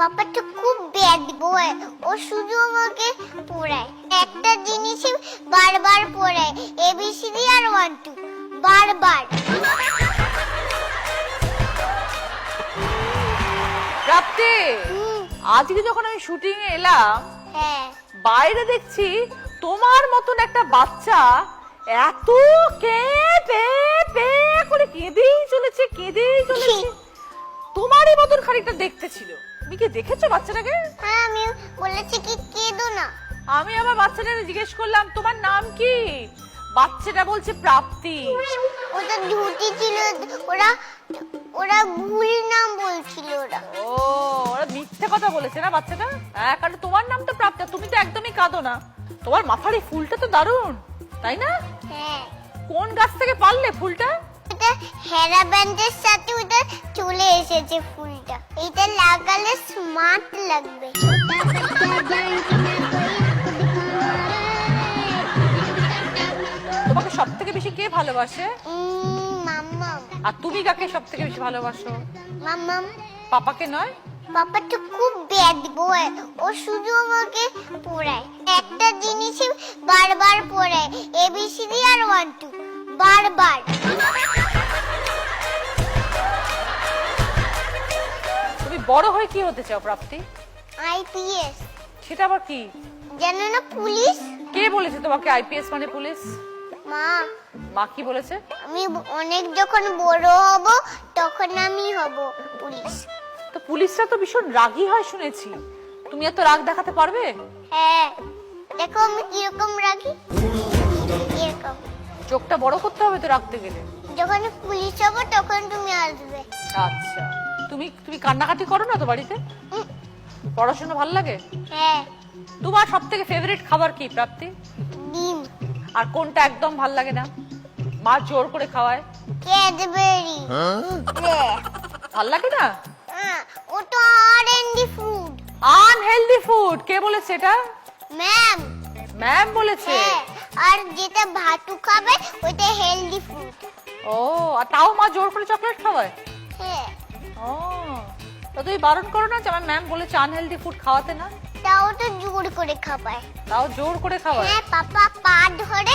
পাপাটা খুব bad boy ও শুধু আমাকে পড়ায়। একটা জিনিসই বারবার পড়ায় এবিসিডি আর ওয়ান টু বারবার। প্রাপ্তি আজকে যখন আমি শুটিং এ এলাম হ্যাঁ। বাইরে দেখছি তোমার মতন একটা বাচ্চা এত কে পে পে করে কেঁদেই চলেছে কেঁদেই চলেছে। তোমারই মতন খানিকটা দেখতে ছিল। তুমি কি দেখেছ বাচ্চাটাকে? হ্যাঁ আমি বলেছি কি কেঁদো না। আমি আমার বাচ্চাটাকে জিজ্ঞেস করলাম তোমার নাম কি? বাচ্চাটা বলছে প্রাপ্তি। ওটা ঝুটি ছিল ওরা ওরা ভুল নাম বলছিল ওরা। ও ওরা মিথ্যে কথা বলেছে না বাচ্চাটা? হ্যাঁ কারণ তোমার নাম তো প্রাপ্তি তুমি তো একদমই কাঁদো না। তোমার মাথার এই ফুলটা তো দারুণ তাই না? হ্যাঁ। কোন গাছ থেকে পারলে ফুলটা? ওটা হেরা ব্যান্ডের সাথে ওটা চলে এসেছে ফুলটা। এটা লাগালে স্মার্ট লাগবে তোমাকে সব থেকে বেশি কে ভালোবাসে? মাম্মাম। আর তুমি কাকে সব থেকে বেশি ভালোবাসো? মাম্মাম। পাপাকে নয়? পাপাটা খুব ব্যাড বয় ও শুধু আমাকে পড়ায়। একটা জিনিসই বারবার পড়ায় এবিসিডি আর ওয়ান টু বারবার। বড় হয়ে কি হতে চাও প্রাপ্তি? আইপিএস সেটা আবার কি? জানো না পুলিশ? কে বলেছে তোমাকে আইপিএস মানে পুলিশ? মা। মা কি বলেছে? আমি অনেক যখন বড় হব তখন আমি হব পুলিশ। তো পুলিশরা তো ভীষণ রাগী হয় শুনেছি। তুমি এত রাগ দেখাতে পারবে? হ্যাঁ। দেখো আমি কীরকম রাখি এরকম চোখটা বড় করতে হবে তো রাখতে গেলে। যখন পুলিশ হব তখন তুমি আসবে। আচ্ছা। তুমি তুমি কান্নাকাটি করো না তো বাড়িতে? পড়াশোনা ভালো লাগে? হ্যাঁ। তোমার সব থেকে ফেভারিট খাবার কি প্রাপ্তি? ডিম। আর কোনটা একদম ভালো লাগে না? মা জোর করে খাওয়ায়। ক্যাডবেরি। ভালো লাগে না? ও তো আরএনডি ফুড আনহেলদি ফুড কে বলেছে এটা? ম্যাম ম্যাম বলেছে? হ্যাঁ আর যেটা ভাতু খাবে ওটা হেলদি ফুড ও আর তাও মা জোর করে চকলেট খাওয়ায়? হ্যাঁ। ও তো তুমি বারণ করো না যে আমার ম্যাম বলেছে আনহেলদি ফুড খাওয়াতে না? তাও তো জোর করে খাবায় তাও জোর করে খাওয়ায়? হ্যাঁ পাপা পা ধরে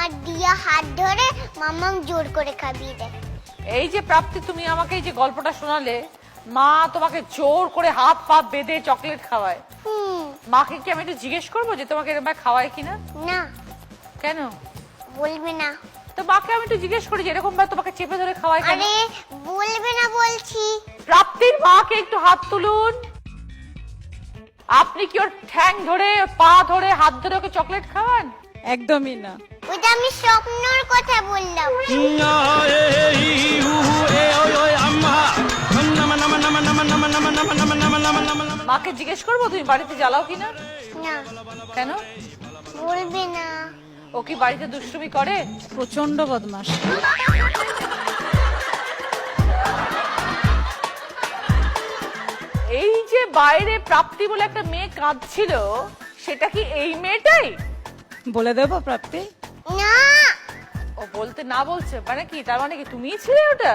আর দিয়া হাত ধরে মামাম জোর করে খাবিয়ে দেয়। এই যে প্রাপ্তি তুমি আমাকে এই যে গল্পটা শোনালে মা তোমাকে জোর করে হাত পা বেঁধে চকলেট খাওয়ায়। হুম। মাকে কি আমি একটু জিজ্ঞেস করব যে তোমাকে এরকম খাওয়ায় কিনা? না। কেন? বলবে না। তো মাকে আমি একটু জিজ্ঞেস করি যে এরকম ভাবে তোমাকে চেপে ধরে খাওয়ায় কেন? আরে বলবে না বলছি। প্রাপ্তির মাকে একটু হাত তুলুন। আপনি কি ওর ঠ্যাং ধরে পা ধরে হাত ধরে ওকে চকলেট খাওয়ান? একদমই না। ওইটা আমি স্বপ্নর কথা বললাম। মাকে জিজ্ঞেস করব তুমি বাড়িতে জ্বালাও কিনা? না। কেন? বলবে না। ও কি বাড়িতে দুষ্টুমি করে? প্রচণ্ড বদমাস এই যে বাইরে প্রাপ্তি বলে একটা মেয়ে কাঁদছিল সেটা কি এই মেয়েটাই? বলে দেবো প্রাপ্তি? না। ও বলতে না বলছে মানে কি? তার মানে কি তুমিই ছিলে ওটা?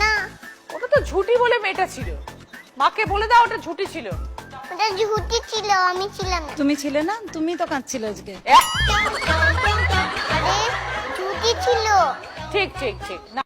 না। ওটা তো ঝুটি বলে মেয়েটা ছিল। মাকে বলে দাও ওটা ঝুটি ছিল। ওটা ঝুটি ছিল আমি ছিলাম না। তুমি ছিলে না? তুমি তো কাঁদছিলে আজকে। আরে ঝুটি ছিল। ঠিক ঠিক ঠিক। না।